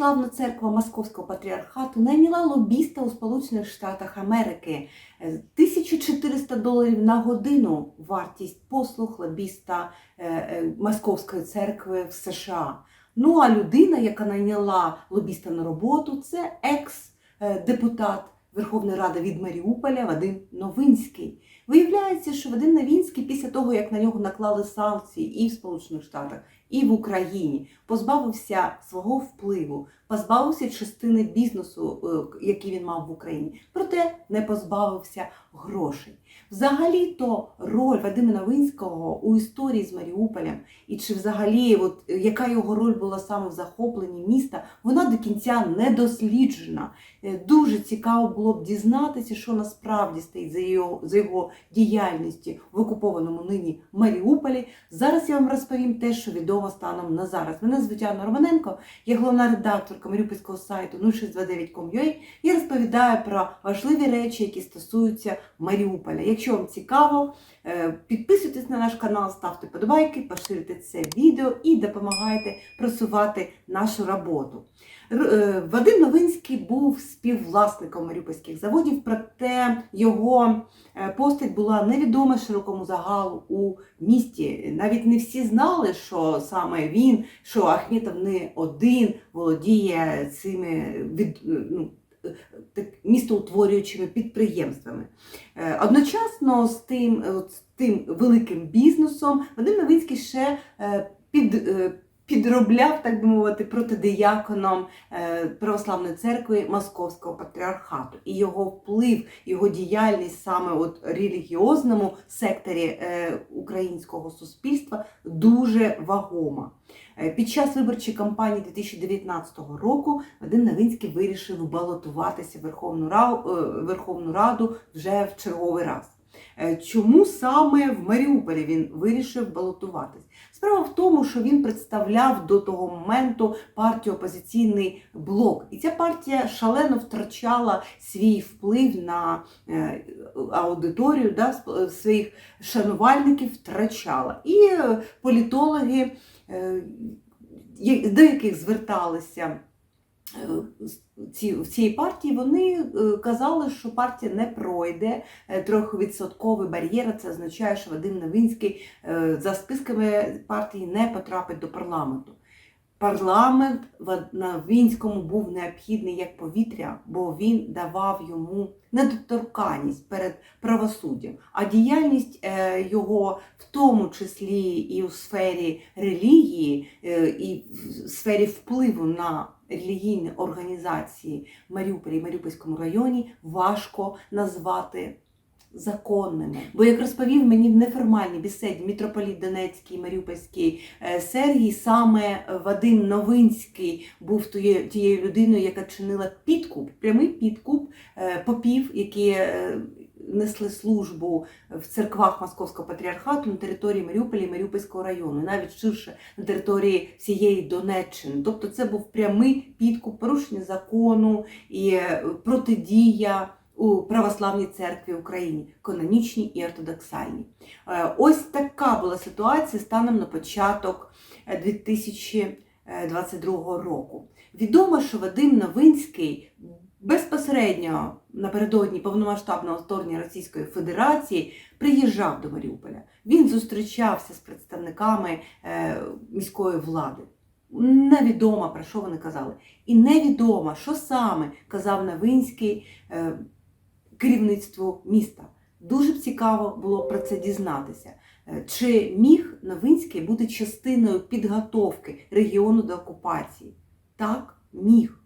Православна церква Московського патріархату найняла лобіста у Сполучених Штатах Америки. Е, 1400 доларів на годину вартість послуг лобіста е, е, Московської церкви в США. Ну а людина, яка найняла лобіста на роботу, це екс-депутат Верховної Ради від Маріуполя Вадим Новинський. Виявляється, що Вадим Новинський після того, як на нього наклали санкції і в Сполучених Штатах, і в Україні, позбавився свого впливу, позбавився частини бізнесу, е, який він мав в Україні, проте не позбавився грошей. Взагалі-то роль Вадима Новинського у історії з Маріуполем, і чи взагалі, от, е, яка його роль була саме в захопленні міста, вона до кінця не досліджена. Е, Дуже цікаво було б дізнатися, що насправді стоїть за його, за його діяльністю в окупованому нині Маріуполі. Зараз я вам розповім те, що відомо станом на зараз. Мене Анна Романенко, я головна редакторка маріупольського сайту 0629.com.ua і розповідаю про важливі речі, які стосуються Маріуполя. Якщо вам цікаво, е, підписуйтесь на наш канал, ставте подобайки, поширюйте це відео і допомагайте просувати нашу роботу. Е, Вадим Новинський був співвласником маріупольських заводів, проте його е, постать була невідома широкому загалу у місті. Навіть не всі знали, що саме він, що Ахметов не один володіє цими від, е, ну, так, містоутворюючими підприємствами. Одночасно з тим, з тим великим бізнесом Вадим Новинський ще під. Підробляв, так би мовити, протидияконом е, православної церкви Московського патріархату. І його вплив, його діяльність саме от релігіозному секторі е, українського суспільства дуже вагома. Е, Під час виборчої кампанії 2019 року Вадим Новинський вирішив балотуватися в Верховну Раду вже в черговий раз. Е, Чому саме в Маріуполі він вирішив балотуватись? Справа в тому, що він представляв до того моменту партію опозиційний блок, і ця партія шалено втрачала свій вплив на е, аудиторію, да, е, своїх шанувальників втрачала. І політологи, до яких зверталися в цій партії, вони е, казали, що партія не пройде е, трьохвідсотковий бар'єр. Це означає, що Вадим Новинський е, за списками партії не потрапить до парламенту. Парламент в Новинському був необхідний як повітря, бо він давав йому недоторканність перед правосуддям. А діяльність е, його, в тому числі і у сфері релігії, е, і в сфері впливу на релігійні організації в Маріуполі і Маріупольському районі, важко назвати законними. Бо, як розповів мені в неформальній бесіді митрополіт Донецький, Маріупольський е, Сергій, саме Вадим Новинський був тією, людиною, яка чинила підкуп, прямий підкуп е, попів, які е, несли службу в церквах Московського патріархату на території Маріуполя і Маріупольського району, навіть ширше на території всієї Донеччини. Тобто це був прямий підкуп, порушення закону і протидія у православній церкві Україні, канонічній і ортодоксальній. Е, Ось така була ситуація станом на початок е, 2022 року. Відомо, що Вадим Новинський безпосередньо напередодні повномасштабного вторгнення Російської Федерації приїжджав до Маріуполя. Він зустрічався з представниками е, міської влади. Невідомо про що вони казали. І невідомо, що саме казав Новинський е, керівництву міста. Дуже б цікаво було про це дізнатися. Е, Чи міг Новинський бути частиною підготовки регіону до окупації? Так, міг.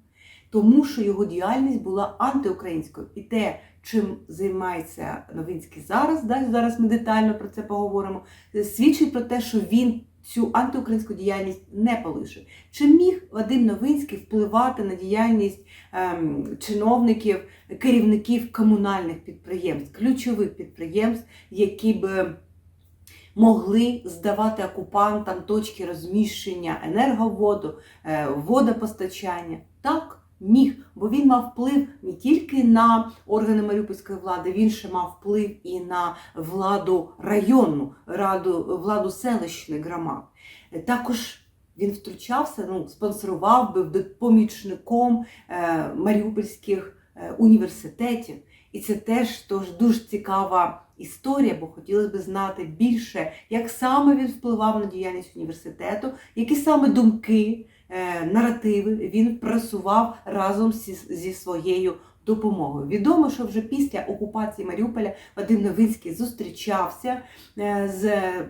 Тому що його діяльність була антиукраїнською. І те, чим займається Новинський зараз, да, зараз ми детально про це поговоримо, е, свідчить про те, що він цю антиукраїнську діяльність не полишив. Чи міг Вадим Новинський впливати на діяльність ем, чиновників, керівників комунальних підприємств, ключових підприємств, які б могли здавати окупантам точки розміщення енерговоду, е, водопостачання? Так, міг, бо він мав вплив не тільки на органи маріупольської влади, він ще мав вплив і на владу районну, раду, владу селищних громад. Е, Також Він втручався, ну, спонсорував був помічником е, маріупольських е, університетів. І це теж тож, дуже цікава історія, бо хотілося б знати більше, як саме він впливав на діяльність університету, які саме думки, наративи. Він просував разом зі, зі своєю допомогою. Відомо, що вже після окупації Маріуполя Вадим Новинський зустрічався е, з е,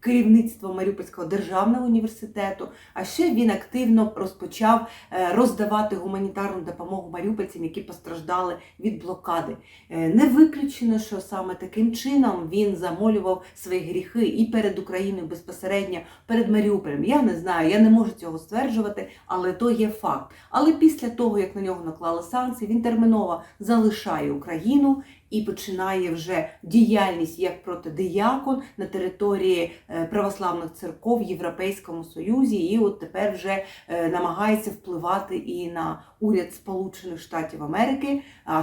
керівництвом Маріупольського державного університету. А ще він активно розпочав е, роздавати гуманітарну допомогу маріупольцям, які постраждали від блокади. Не виключено, що саме таким чином він замолював свої гріхи і перед Україною безпосередньо перед Маріуполем. Я не знаю, я не можу цього стверджувати, але то є факт. Але після того, як на нього наклали санкції, він терміново залишає Україну і починає вже діяльність як протидиякон на території е, православних церков в Європейському Союзі, і от тепер вже е, намагається впливати і на уряд Сполучених Штатів Америки,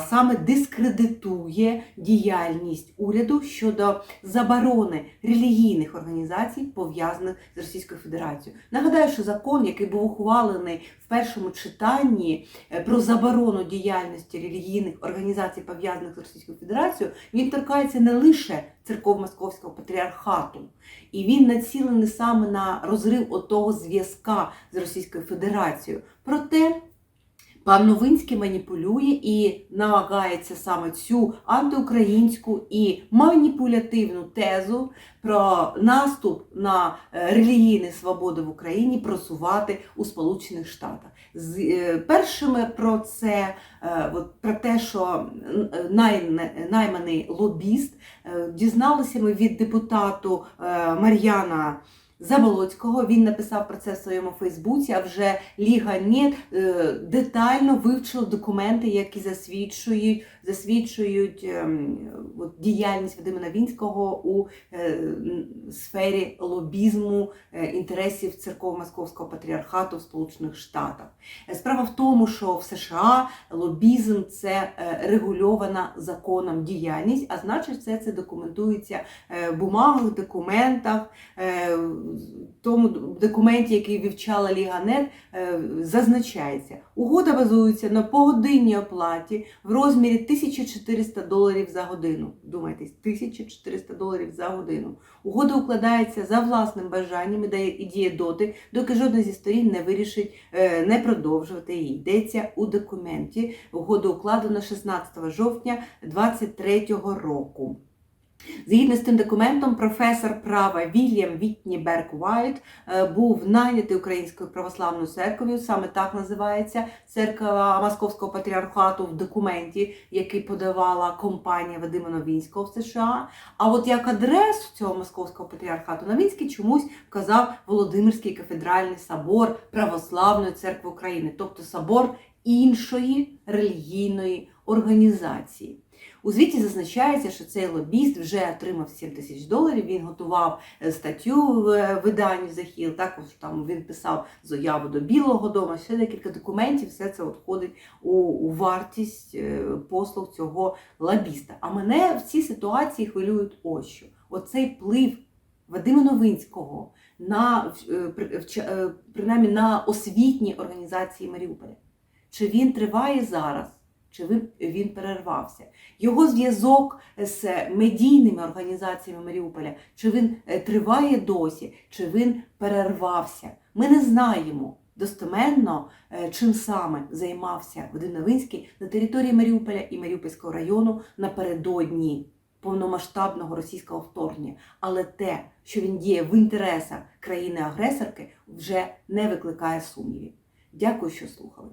саме дискредитує діяльність уряду щодо заборони релігійних організацій, пов'язаних з Російською Федерацією. Нагадаю, що закон, який був ухвалений в першому читанні е, про заборону діяльності релігійних організацій, пов'язаних з Російською Федерацією, він торкається не лише церков Московського патріархату, і він націлений саме на розрив отого зв'язка з Російською Федерацією. Проте Пан Новинський маніпулює і намагається саме цю антиукраїнську і маніпулятивну тезу про наступ на е, релігійні свободи в Україні просувати у Сполучених Штатах. З е, першими про це, е, про те, що най- найманий лобіст, дізналися ми від депутату Мар'яна. Заболоцького він написав про це в своєму Фейсбуці, а вже Ліга НЕТ детально вивчила документи, які засвідчують, засвідчують ем, от, діяльність Вадима Новінського у е, сфері лобізму е, інтересів церков Московського патріархату в Сполучених Штатах. Е, Справа в тому, що в США лобізм це регульована законом діяльність, а значить, все це документується в бумагах, документах. Тому документі, який вивчала Ліганет, е, зазначається, угода базується на погодинній оплаті в розмірі 1400 доларів за годину. Думайте, 1400 доларів за годину. Угода укладається за власним бажанням і діє доти, доки жодна зі сторін не вирішить е, не продовжувати її. Йдеться у документі. Угода укладена 16 жовтня 2023 року. Згідно з тим документом, професор права Вільям Вітні Берк Вайт е, був нанятий Українською православною церков'ю, саме так називається церква Московського патріархату в документі, який подавала компанія Вадима Новінського в США. А от як адресу цього московського патріархату Новінський чомусь вказав Володимирський кафедральний собор Православної церкви України, тобто собор іншої релігійної організації. У звіті зазначається, що цей лобіст вже отримав 7 тисяч доларів. Він готував е, статтю в е, виданні Захіл. Також там він писав заяву до Білого Дому, ще декілька документів. Все це входить у, у вартість е, послуг цього лобіста. А мене в цій ситуації хвилюють ось що. Оцей плив Вадима Новинського на принаймні на освітні організації Маріуполя. Чи він триває зараз? Чи він, перервався? Його зв'язок з медійними організаціями Маріуполя, чи він е, триває досі, чи він перервався? Ми не знаємо достеменно, е, чим саме займався Вадим Новинський на території Маріуполя і Маріупольського району напередодні повномасштабного російського вторгнення. Але те, що він діє в інтересах країни-агресорки, вже не викликає сумнівів. Дякую, що слухали.